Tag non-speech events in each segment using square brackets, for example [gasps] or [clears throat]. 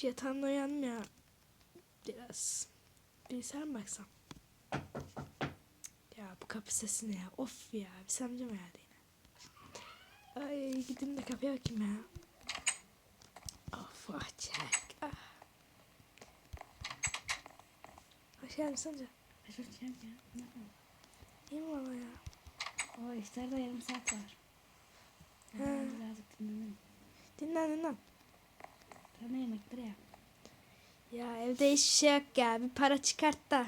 Üf yatağımda uyandım ya. Biraz. Bir sen baksam. Ya bu kapı sesi ne ya? Of ya. Bir samcım geldi yine. Ay gideyim de kapıya bakayım ya. Of çek. Ah. Hoş geldin Samca. Başlatacağım ya. Ne yapalım? İyi mi valla ya? O iftarda yarım saat var. Ha. Birazcık dinlenelim. Dinlen dinlen. Sana yemekleri yap. Ya evde hiçbir şey yok ya. Bir para çıkart da.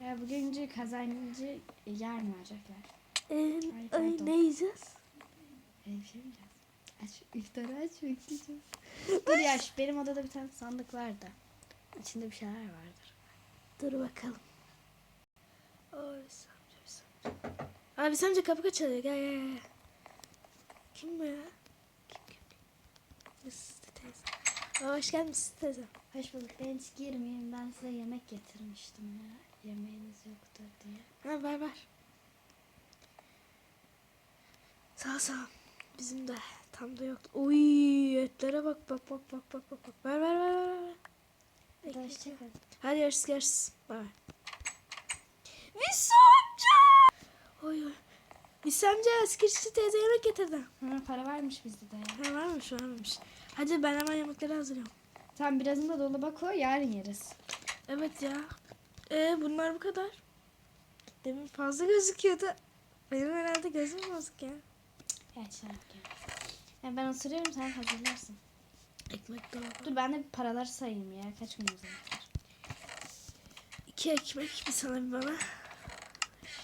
Ya bugünkü kazancı yarın verecekler. Ee, Ay, ay, ne yiyeceğiz? Bir şey mi? Aç, iftarı aç bekleyeceğiz. Dur ya şu benim odada bir tane sandık vardı. İçinde bir şeyler vardır. Dur bakalım. Oy Samca bir Samca. Abi Samca kapı kaç çalıyor? Gel gel gel. Kim bu ya? Mısır teyze. Hoş geldin Mısır teyze. Hoş bulduk. Ben hiç girmeyeyim. Ben size yemek getirmiştim ya. Yemeğiniz yoktur diye. Ha ver ver. Sağ ol, sağ ol. Bizim de tam da yoktu. Uy etlere bak bak bak bak bak bak. Ver ver ver ver. ver. Hadi hoşçakalın. Hadi görüşürüz görüşürüz. Bay bay. Visi amca. Oy oy. Visi amca Skirççi teyze yemek getirdi. Ha, para varmış bizde de. Ha varmış varmış. Hadi ben hemen yemekleri hazırlıyorum. Tamam birazını da dolaba koy yarın yeriz. Evet ya. Ee bunlar bu kadar. Demin fazla gözüküyordu. Benim herhalde gözüm bozuk ya. Evet şey. Yani ben oturuyorum sen hazırlarsın. Ekmek dolabı. Dur ben de bir paraları sayayım ya. Kaç günümüz var? İki ekmek bir sana bir bana.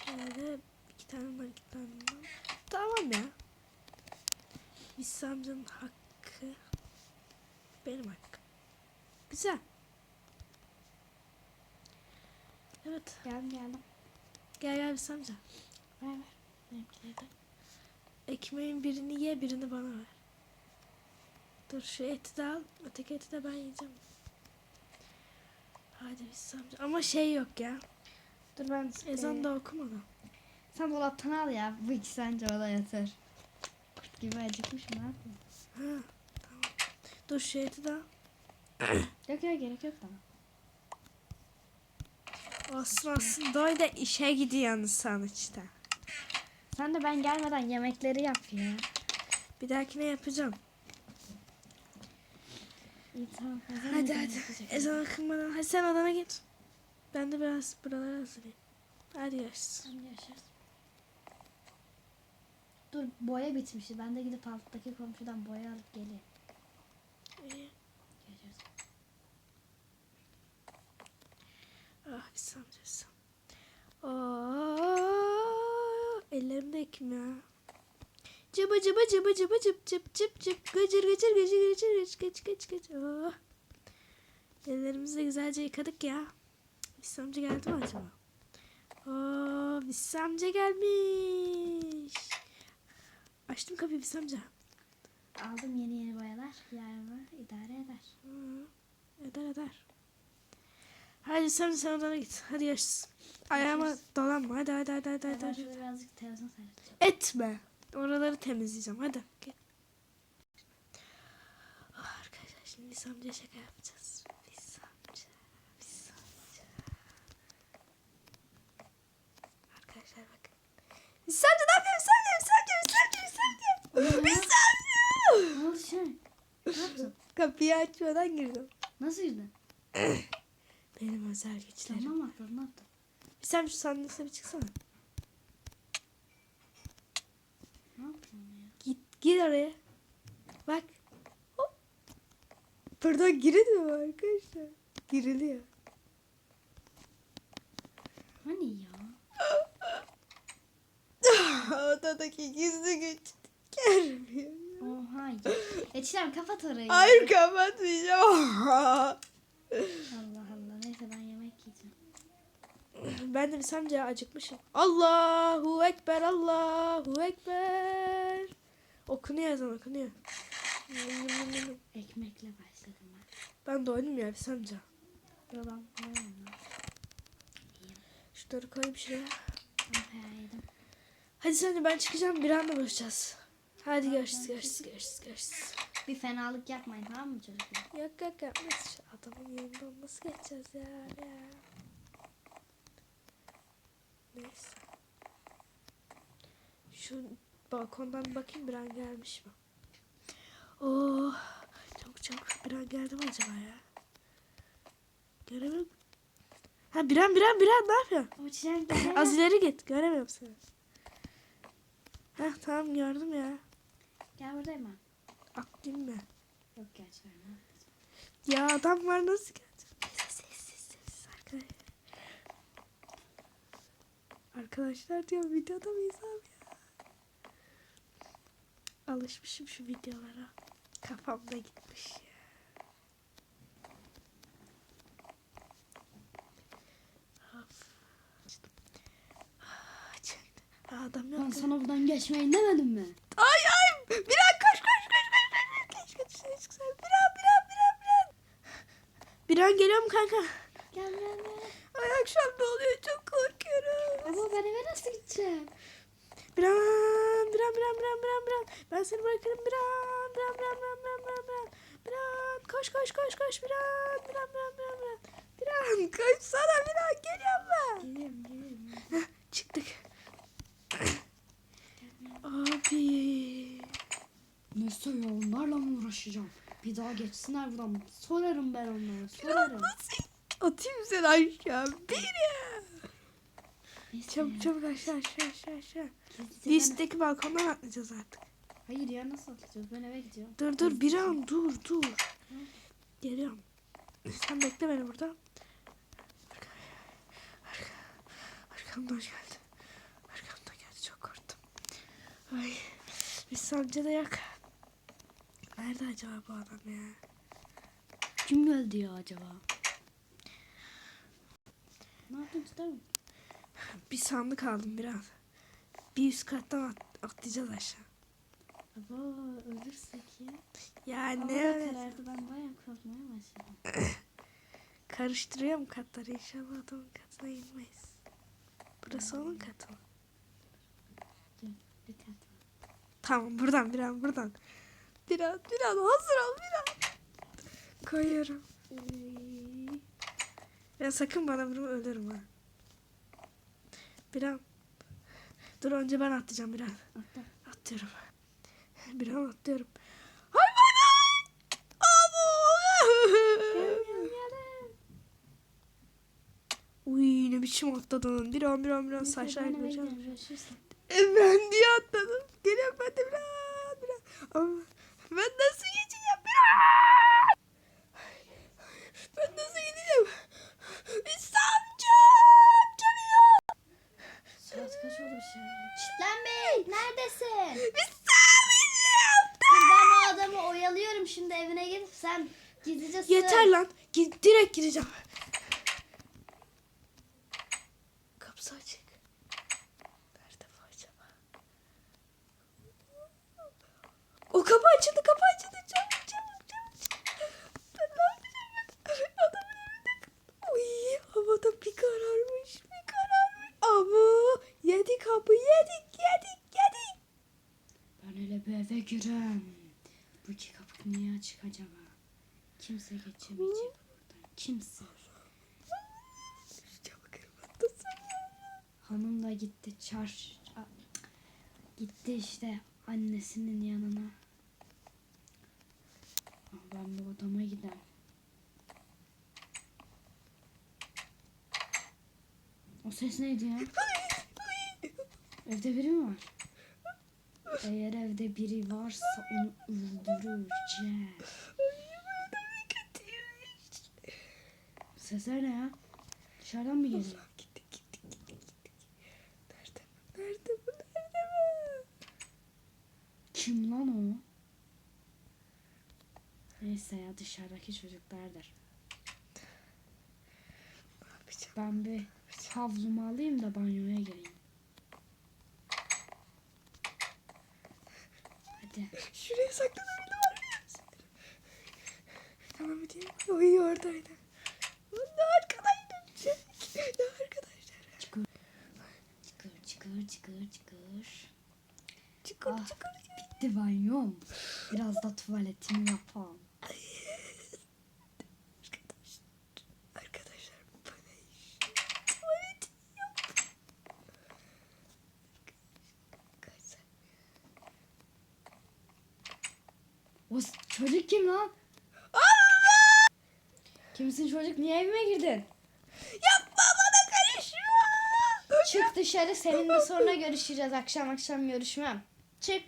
Şöyle iki tane bundan iki tane bundan. Tamam ya. Visi amcanın hakkı. Benim hakkım. Güzel. Evet. Geldim geldim. Gel gel Visi amca. Ver ver. Benimkileri de. Ekmeğin birini ye birini bana ver. Dur şu eti de al. Öteki eti de ben yiyeceğim. Hadi Visi amca. Ama şey yok ya. Dur ben Ezan da okumadan. Sen dolaptan al ya. Bu iki sence o da yeter. Kurt gibi acıkmış ne yapayım? Tamam. [gasps] Dur şu eti de. Yok ya gerek yok bana. Olsun olsun. Doy da işe gidiyorsun sen işte. Sen de ben gelmeden yemekleri yap ya. Bir dahakine yapacağım. İyi tamam. Hadi hadi. Ezan okunmadan. Hadi sen odana git. Ben de biraz buraları hazırlayayım. Hadi görüşürüz. Tamam yaşarız. Dur boya bitmişti. Ben de gidip alttaki komşudan boya alıp geleyim. İyi. Ah bir saniye. Aa, ellerimde ekim ya. Cıbı cıbı cıbı cıbı cıp cıp cıp cıp gıcır gıcır gıcır gıcır gıç gıç gıç gıç. Oh. Ellerimizi de güzelce yıkadık ya. Vissam amca geldi mi acaba? Oo, Vissam amca gelmiş. Açtım kapıyı Vissam amca. Aldım yeni yeni boyalar. Yarın idare eder. Hı, Eder eder. Hadi sen sen odana git. Hadi görüşürüz. Ayağıma dolanma. Hadi hadi hadi hadi. Hadi, hadi. birazcık televizyon seyredeceğim. Etme. Oraları temizleyeceğim. Hadi. Gel. Oh, arkadaşlar şimdi Lis amcaya şaka yapacağız. Lis amca. Amca. Arkadaşlar bakın. Lis amca ne yapıyor? Lis amca, Lis amca, Lis amca, Lis amca. Lis amca. Ne oldu şimdi? Ne yaptın? Kapıyı açmadan girdim. Nasıl girdin? [clears throat] Benim özel güçlerim. Tamam atladın? Ne yaptın? Lis amca şu sandalye bir çıksana. Ne yapıyorsun ya? Git, gir oraya. Bak. Hop. Buradan girilmiyor arkadaşlar? Giriliyor. Hani ya? [laughs] Odadaki gizli güç gelmiyor. Oha ya. Eçlem kapat orayı. Hayır kapatmayacağım. Allah Allah. Neyse ben yemek yiyeceğim. ben de bir samcaya acıkmışım. Allahu Ekber, Allahu Ekber. Okunuyor ezan okunuyor. Ekmekle başladım ben. Ben doydum ya bir samca. Yo ben koyamam. Şunları koyayım şuraya. Ben bayağı yedim. Hadi sen de ben çıkacağım bir anda buluşacağız. Hadi görüşürüz görüşürüz görüşürüz görüşürüz. Bir fenalık yapmayın tamam mı çocuklar? Yok yok yapmaz. Adamın yanından nasıl geçeceğiz ya? ya. Neyse. Şu balkondan bir bakayım bir an gelmiş mi? Oh, çabuk çabuk bir an geldi mi acaba ya? Göremiyorum. Ha bir an bir an bir an ne yapıyorsun? [laughs] Az ileri git göremiyorum seni. Heh tamam gördüm ya. Gel buradayım ben. Atlayayım mı? Yok gerçi vermem. Ya adam var nasıl gelecek? Neyse sessiz sessiz arkadaşlar. Arkadaşlar diyor videoda mıyız abi ya? Alışmışım şu videolara. Kafamda gitmiş ya. Adam yok. Ben sana buradan geçmeyin demedim mi? İrem geliyorum kanka. Gel gel gel. Ay akşam ne oluyor çok korkuyorum. Ama ben eve nasıl gideceğim? Biran, Biran, Biran, Biran, Biran, Biran. Ben seni bırakırım Biran, Biran, Biran, Biran, Biran, Biran, Biran. Biran, koş, koş, koş, koş bir Biran, Biran, Biran, Biran, Biran. Biran, koşsana Biran, geliyorum ben. Geliyorum, geliyorum. Heh, çıktık. Abi. Neyse ya onlarla mı uğraşacağım? Bir daha geçsinler buradan. Sorarım ben onlara sorarım. Atayım seni aşağı? Bir ya. Neyse Çabuk ya. çabuk aşağı aşağı aşağı aşağı. Gizlice ben- balkondan atlayacağız artık. Hayır ya nasıl atlayacağız? Ben eve gidiyorum. Dur dur bir an dur dur. Geliyorum. Sen bekle beni burada. Arka, arka, arkamdan geldi. Arkamdan geldi çok korktum. Ay bir sancı da yok. Nerede acaba bu adam ya? Kim geldi ya acaba? Ne yaptın tutar mı? Bir sandık aldım biraz. Bir üst kattan at- atlayacağız aşağı. Baba ölürsek ya. Ya Hava ne karardı ben bayağı korkmaya başladım. [coughs] Karıştırıyorum katları inşallah adamın katına inmeyiz. Burası onun katı mı? Bir kat. Tamam buradan bir an buradan. Bir an bir an hazır ol bir an. Koyuyorum. Ya sakın bana vurma ölürüm ha. Bir an. Dur önce ben atlayacağım bir an. Atla. Atlıyorum. Bir an atlıyorum. Hay bana! Abo! Uy ne biçim atladın. Bir an bir an bir an saçlar görüşürüz. E ben diye atladım. Geliyorum ben de biraz biraz. Ama ben nasıl geçeceğim biraz? Ben nasıl gideceğim? İslamcım canıyor. Saat kaç oldu bir şey? Şitlen Bey neredesin? İslamcım. Dur ben o adamı oyalıyorum şimdi evine gidip sen gizlice sığ. Yeter lan. Git, direkt gideceğim. Kapısı açık. Nerede bu acaba? O kapı açıldı kapı açıldı. Çabuk çabuk çabuk. Ben ne yapacağım? Adamın önünde kaldım. Uy havada bir kararmış bir kararmış. Ama yedik kapı yedik yedik yedik. Ben hele bir eve girem. Bu iki kapı niye açık acaba? Kimse geçemeyecek buradan. Kimse. Hanım da gitti çarş. Gitti işte annesinin yanına. Ben bu odama giderim. O ses neydi ya? Evde biri mi var? Eğer evde biri varsa onu öldüreceğim. Sesler ne ya? Dışarıdan mı geliyor? Gitti gitti gitti gitti. Nerede bu? Nerede bu? Nerede bu? Kim lan o? Neyse ya dışarıdaki çocuklardır. Ne yapacağım? Ben bir havlumu alayım da banyoya gireyim. Hadi. Şuraya saklanabilirim var ya. Tamam hadi. Oy oradaydı. Ne arkadaşlar? Ne arkadaşlar? Çıkır. Çıkır çıkır çıkır çıkır. Çıkır Ah. çıkır. Bitti banyom. Biraz da tuvaletimi yapalım. Arkadaşlar bana iş. Tuvalet yap. Kaç saat? O s- çocuk kim lan? Kimsin çocuk? Niye evime girdin? Yapma bana karışma. Çık dışarı seninle sonra görüşeceğiz. Akşam akşam görüşmem. Çık.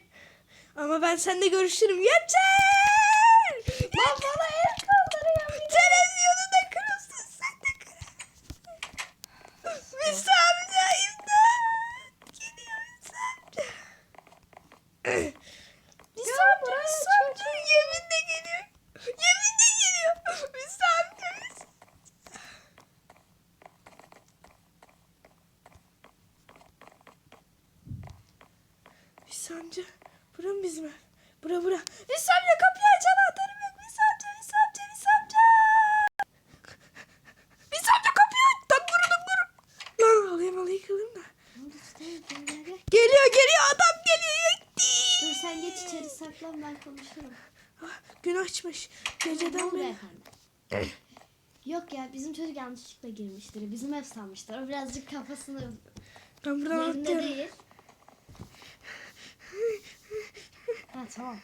Ama ben seninle görüşürüm. Yeter! Lan bana el kaldırıyor. Televizyonu da kırılsın sen de kırılsın. Hüsnü amca imdat. Geliyor Hüsnü amca. Hüsnü amca, Hüsnü amca yeminle geliyor. Yeminle geliyor. Hüsnü amca. Hüsnü- Amca. Bura mı bizim ev? Bura bura. Amca kapıyı aç anahtarım yok. Hüsnü amca. Hüsnü amca kapıyı aç. Takburu takburu. Lan alayım alayım yıkılayım da. Geliyor geliyor adam geliyor. Dur sen geç içeri saklan ben konuşurum. Ah, Gün açmış. Geceden beri. efendim? Yok ya bizim çocuk yanlışlıkla girmiştir. Bizim ev sanmışlar. O birazcık kafasını Ben buradan yerinde atlıyorum. değil. Ha tamam.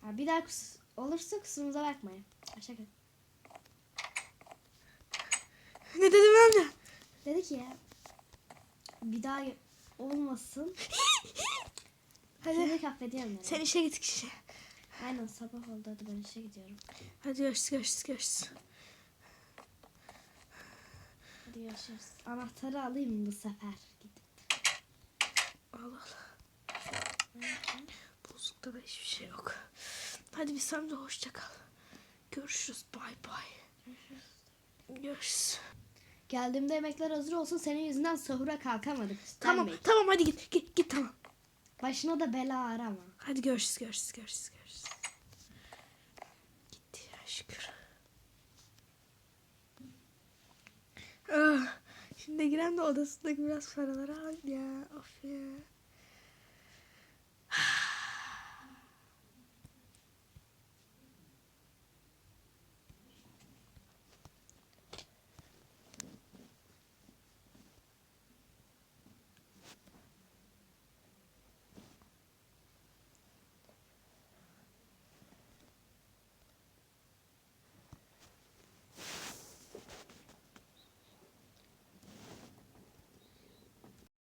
Ha, bir daha kus olursa kusurumuza bakmayın. Ha, Şaka. Ne dedim amca? Dedi ki ya bir daha olmasın. [laughs] Hadi. Seni affediyorum yani. Sen işe git işe. Aynen sabah oldu hadi ben işe gidiyorum. Hadi görüşürüz görüşürüz görüşürüz. Hadi görüşürüz. Anahtarı alayım bu sefer. Gidip. Allah Allah. Bozukta da hiçbir şey yok. Hadi biz amca hoşça kal. Görüşürüz. Bay bay. Görüşürüz. Geldiğimde yemekler hazır olsun. Senin yüzünden sahura kalkamadık. Tamam Bey. tamam hadi git git git tamam. Başına da bela arama. Hadi görüşürüz görüşürüz görüşürüz görüşürüz. Gitti ya şükür. Ah, şimdi giren de odasındaki biraz paraları al ya. Of ya.